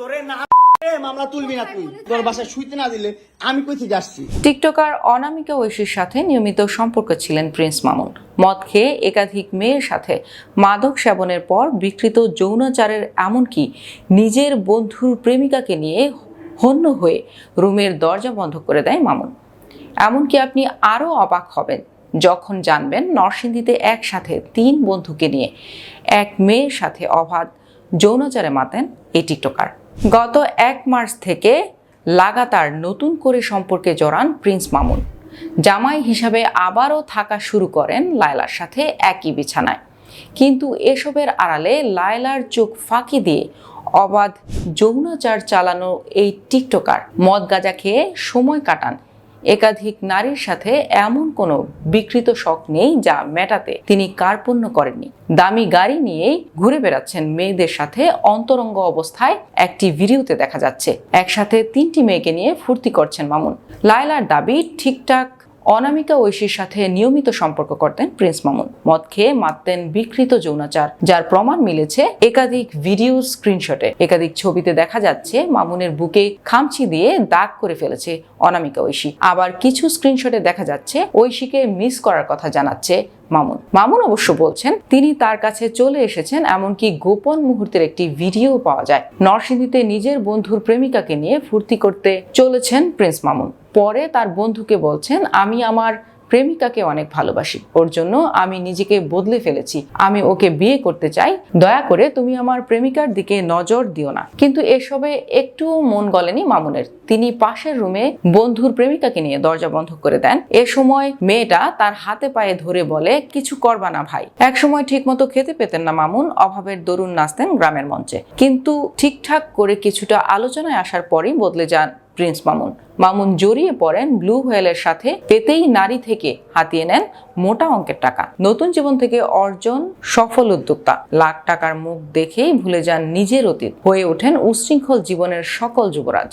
তোরে না মামলা তুলবি না তুই। তোর বাসায় শুইতে না দিলে আমি কই থেকে আসছি? টিকটকার অনামিকা ঐশীর সাথে নিয়মিত সম্পর্ক ছিলেন প্রিন্স মামুন। মদ খেয়ে একাধিক মেয়ের সাথে মাদক সেবনের পর বিকৃত যৌনাচারের এমনকি নিজের বন্ধুর প্রেমিকাকে নিয়ে হন্য হয়ে রুমের দরজা বন্ধ করে দেয় মামুন। এমনকি আপনি আরও অবাক হবেন যখন জানবেন নরসিংদীতে একসাথে তিন বন্ধুকে নিয়ে এক মেয়ের সাথে অবাধ যৌনাচারে মাতেন এই টিকটকার। গত এক মার্চ থেকে লাগাতার নতুন করে সম্পর্কে জড়ান প্রিন্স মামুন। জামাই হিসাবে আবারও থাকা শুরু করেন লায়লার সাথে একই বিছানায়। কিন্তু এসবের আড়ালে লায়লার চোখ ফাঁকি দিয়ে অবাধ যৌনাচার চালানো এই টিকটকার মদ গাঁজা খেয়ে সময় কাটান একাধিক নারীর সাথে এমন কোনো বিকৃত শখ নেই যা মেটাতে তিনি কার্পণ্য করেননি। দামি গাড়ি নিয়েই ঘুরে বেড়াচ্ছেন মেয়েদের সাথে অন্তরঙ্গ অবস্থায় একটি ভিডিওতে দেখা যাচ্ছে। একসাথে তিনটি মেয়েকে নিয়ে ফুর্তি করছেন মামুন। লায়লার দাবি, ঠিকঠাক অনামিকা ঐশীর সাথে নিয়মিত সম্পর্ক করতেন প্রিন্স মামুন। মদ খেয়ে মারতেন বিকৃত যৌনাচার, যার প্রমাণ মিলেছে একাধিক ভিডিও স্ক্রিনশটে। একাধিক ছবিতে দেখা যাচ্ছে মামুনের বুকে খামচি দিয়ে দাগ করে ফেলেছে অনামিকা ঐশী। আবার কিছু স্ক্রিনশটে দেখা যাচ্ছে ঐশীকে মিস করার কথা জানাচ্ছে মামুন। মামুন অবশ্য বলছেন, তিনি তার কাছে চলে এসেছেন, এমনকি গোপন মুহূর্তের একটি ভিডিও পাওয়া যায়। নরসিংদীতে নিজের বন্ধুর প্রেমিকাকে নিয়ে ফুর্তি করতে চলেছেন প্রিন্স মামুন। পরে তার বন্ধুকে বলছেন, আমি আমার প্রেমিকাকে অনেক ভালোবাসি। ওর জন্য আমি নিজেকে বদলে ফেলেছি। আমি ওকে বিয়ে করতে চাই। দয়া করে তুমি আমার প্রেমিকার দিকে নজর দিও না। কিন্তু এসবে একটু মন গলেনি মামুনের। তিনি পাশের রুমে বন্ধুর প্রেমিকাকে নিয়ে দরজা বন্ধ করে দেন। এ সময় মেয়েটা তার হাতে পায়ে ধরে বলে, কিছু করবা না ভাই। এক সময় ঠিক মতো খেতে পেতেন না মামুন, অভাবের দরুন নাচতেন গ্রামের মঞ্চে। কিন্তু ঠিকঠাক করে কিছুটা আলোচনায় আসার পরই বদলে যান প্রিন্স মামুন। মামুন জড়িয়ে পড়েন ব্লু হোয়েলের সাথে, পেতেই নারী থেকে হাতিয়ে নেন মোটা অঙ্কের টাকা। নতুন জীবন থেকে অর্জন, সফল উদ্যোক্তা। লাখ টাকার মুখ দেখেই ভুলে যান নিজের অতীত। হয়ে ওঠেন উশৃঙ্খল জীবনের সকল যুবরাজ।